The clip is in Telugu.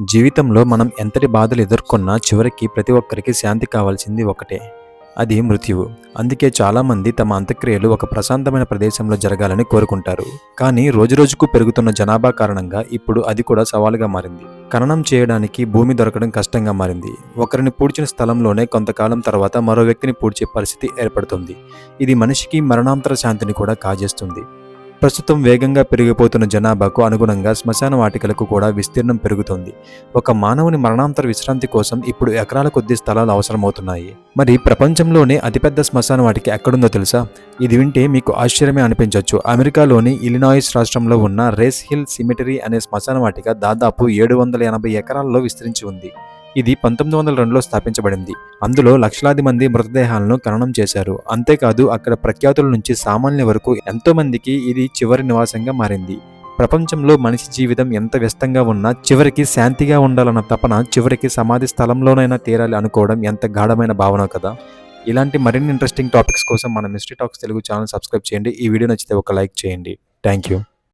జీవితంలో మనం ఎంతటి బాధలు ఎదుర్కొన్నా చివరికి ప్రతి ఒక్కరికి శాంతి కావాల్సింది ఒకటే. అది మృత్యువు. అందుకే చాలామంది తమ అంత్యక్రియలు ఒక ప్రశాంతమైన ప్రదేశంలో జరగాలని కోరుకుంటారు. కానీ రోజురోజుకు పెరుగుతున్న జనాభా కారణంగా ఇప్పుడు అది కూడా సవాలుగా మారింది. ఖననం చేయడానికి భూమి దొరకడం కష్టంగా మారింది. ఒకరిని పూడ్చిన స్థలంలోనే కొంతకాలం తర్వాత మరో వ్యక్తిని పూడ్చే పరిస్థితి ఏర్పడుతుంది. ఇది మనిషికి మరణాంతర శాంతిని కూడా కాజేస్తుంది. ప్రస్తుతం వేగంగా పెరిగిపోతున్న జనాభాకు అనుగుణంగా శ్మశాన వాటికలకు కూడా విస్తీర్ణం పెరుగుతుంది. ఒక మానవుని మరణాంతర విశ్రాంతి కోసం ఇప్పుడు ఎకరాల కొద్ది స్థలాలు అవసరమవుతున్నాయి. మరి ప్రపంచంలోనే అతిపెద్ద శ్మశాన వాటికి ఎక్కడుందో తెలుసా? ఇది వింటే మీకు ఆశ్చర్యమే అనిపించవచ్చు అమెరికాలోని ఇలినాయిస్ రాష్ట్రంలో ఉన్న రేస్ హిల్ సిమిటరీ అనే శ్మశాన వాటిక దాదాపు ఏడు వందల ఎనభై ఎకరాల్లో విస్తరించి ఉంది. ఇది పంతొమ్మిది వందల రెండులో స్థాపించబడింది. అందులో లక్షలాది మంది మృతదేహాలను ఖననం చేశారు. అంతేకాదు అక్కడ ప్రఖ్యాతుల నుంచి సామాన్య వరకు ఎంతో మందికి ఇది చివరి నివాసంగా మారింది. ప్రపంచంలో మనిషి జీవితం ఎంత వ్యస్తంగా ఉన్నా చివరికి శాంతిగా ఉండాలన్న తపన చివరికి సమాధి స్థలంలోనైనా తీరాలి అనుకోవడం ఎంత గాఢమైన భావన కదా? ఇలాంటి మరిన్ని ఇంట్రెస్టింగ్ టాపిక్స్ కోసం మన mystery talks Telugu channel subscribe చేయండి. ఈ వీడియో నచ్చితే ఒక లైక్ చేయండి. Thank you